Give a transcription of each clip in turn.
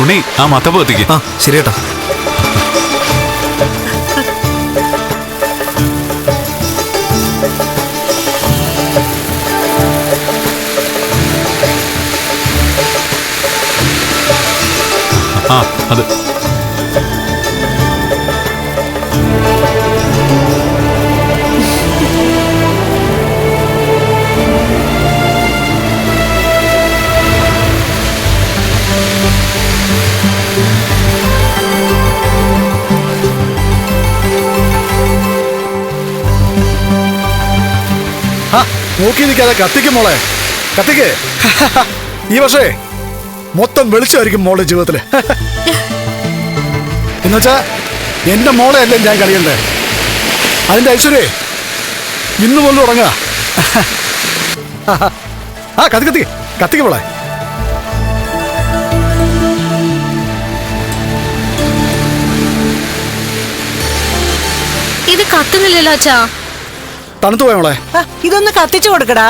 ഉണ്ണി ആ മത്തപ്പ് കത്തിക്ക് ആ ശരി കേട്ടോ ആ അത്. നോക്കി നിൽക്കാതെ കത്തിക്കും മോളെ. കത്തിക്ക്. ഈ പക്ഷേ മൊത്തം വെളിച്ചമായിരിക്കും മോളുടെ ജീവിതത്തിൽ. എന്നുവെച്ചാ എന്റെ മോളെ അല്ലേ ഞാൻ കളിയണ്ടേ? അതിന്റെ ഐശ്വര്യേ ഇന്ന് പോലും തുടങ്ങുക ആ കത്തി കത്തി കത്തിക്ക് മോളെ. ഇത് കത്തുന്നില്ലല്ലോ അച്ഛാ. തണുത്തു പോയ മോളെ? ഇതൊന്ന് കത്തിച്ചു കൊടുക്കടാ.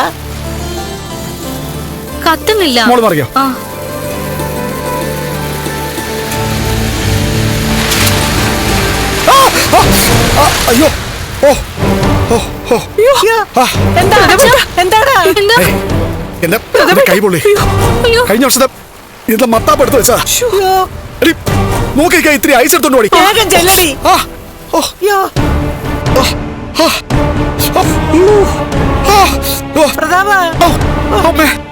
കത്തുന്നില്ല. മോൾ മറിയോ അയ്യോ. ഓ എന്റെ കൈ പൊള്ളി കഴിഞ്ഞ വർഷത്തെ മത്താപ്പ് എടുത്ത് വെച്ചാ നോക്കിക്ക ഇത്തിരി ഐസ് എടുത്തോണ്ട് ഓടി. വേഗം ചെല്ലടി. ആ ഓ. ഓ, പ്രതാപ.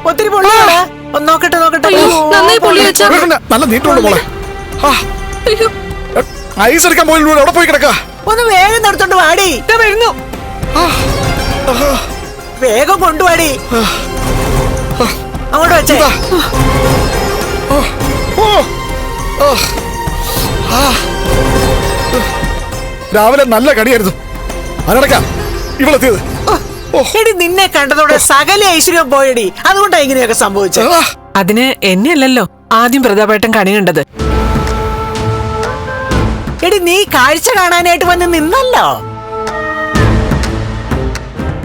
ഒത്തിരി പൊള്ളിയാടാ ഒന്ന് നോക്കട്ടെ നോക്കട്ടെ നല്ല നീട്ടുള്ളൂ മോളെ. ആ. അയ്യോ. ഐസ് എടുക്കാൻ പോയി അവിടെ പോയി കിടക്ക. ഒന്ന് വേഗം നടത്തോണ്ട് വാടി. വരുന്നു. വേഗം കൊണ്ടുവാടി. അങ്ങോട്ട് വെച്ചേ. ഓ ഓ, ആ. രാവിലെ നല്ല കടിയായിരുന്നു. അതിനടക്കാം ഇവളെത്തിയത്. എടി നിന്നെ കണ്ടതോടെ സകല ഐശ്വര്യം പോയടി. അതുകൊണ്ടാ ഇങ്ങനെയൊക്കെ സംഭവിച്ചത് അതിന് എന്നെയല്ലല്ലോ ആദ്യം പ്രതാപേട്ടൻ കണി കണ്ടത്. എടി നീ കാഴ്ച കാണാനായിട്ട് വന്ന് നിന്നല്ലോ.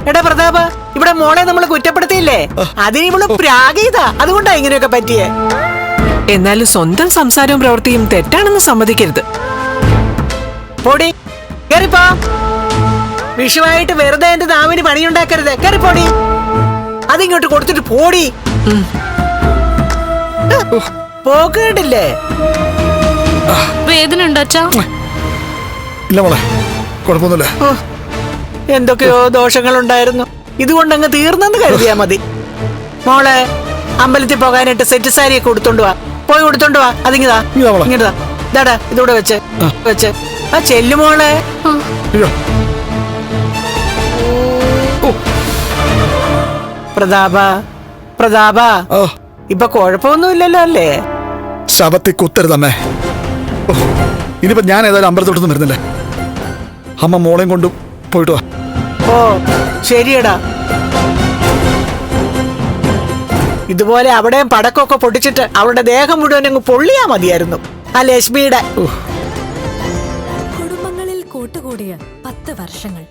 എടാ പ്രതാപ ഇവിടെ മോളെ നമ്മൾ കുറ്റപ്പെടുത്തിയില്ലേ? അതിന് ഇവൾ പ്രാഗീത. അതുകൊണ്ടാ ഇങ്ങനെയൊക്കെ പറ്റിയേ. എന്നാലും സ്വന്തം സംസാരവും പ്രവൃത്തിയും തെറ്റാണെന്ന് സമ്മതിക്കരുത്. പോടി കേറിപ്പോ. വിഷുവായിട്ട് വെറുതെ എന്റെ നാവിന് പണിയുണ്ടാക്കരുത്. പോടി. അതിങ്ങോട്ട് കൊടുത്തിട്ട് പോടി. പോകണ്ടില്ലേ കണ്ടില്ലേ? വേദന ഉണ്ടോ അച്ഛാ? ഇല്ല മോളെ കുഴപ്പമൊന്നുമില്ല. എന്തൊക്കെയോ ദോഷങ്ങൾ ഉണ്ടായിരുന്നു ഇതുകൊണ്ടങ്ങ് തീർന്നെന്ന് കരുതിയാ മതി. മോളെ അമ്പലത്തിൽ പോകാനായിട്ട് സെറ്റ് സാരി ഒക്കെ കൊടുത്തോണ്ട് വാ. പോയി കൊടുത്തോണ്ട് വാ. അതിങ്ങതാ ഇങ്ങതാ മോളെ. ഇതാടാ ഇതൂടെ വെച്ച്. വെച്ച്. ആ ചെല്ലു മോളെ. പ്രതാപ പ്രതാപ. ഓ ഇപ്പൊ കുഴപ്പമൊന്നുമില്ലല്ലോ അല്ലേ? ശവത്തെ കുത്തരുതമ്മേ ഓ, ഇനിയിപ്പോ ഞാൻ ഏതായാലും അമ്പലത്തോട്ടൊന്നും വരുന്നില്ലേ. അമ്മ മോളെയും കൊണ്ടു പോയിട്ട് വാ. ഓ ശരിയടാ. ഇതുപോലെ അവിടെയും പടക്കമൊക്കെ പൊട്ടിച്ചിട്ട് അവളുടെ ദേഹം മുഴുവൻ അങ്ങ് പൊള്ളിയാ മതിയായിരുന്നു. ആ ലക്ഷ്മിയുടെ. കുടുംബങ്ങളിൽ കൂട്ടുകൂടിയ പത്ത് വർഷങ്ങൾ.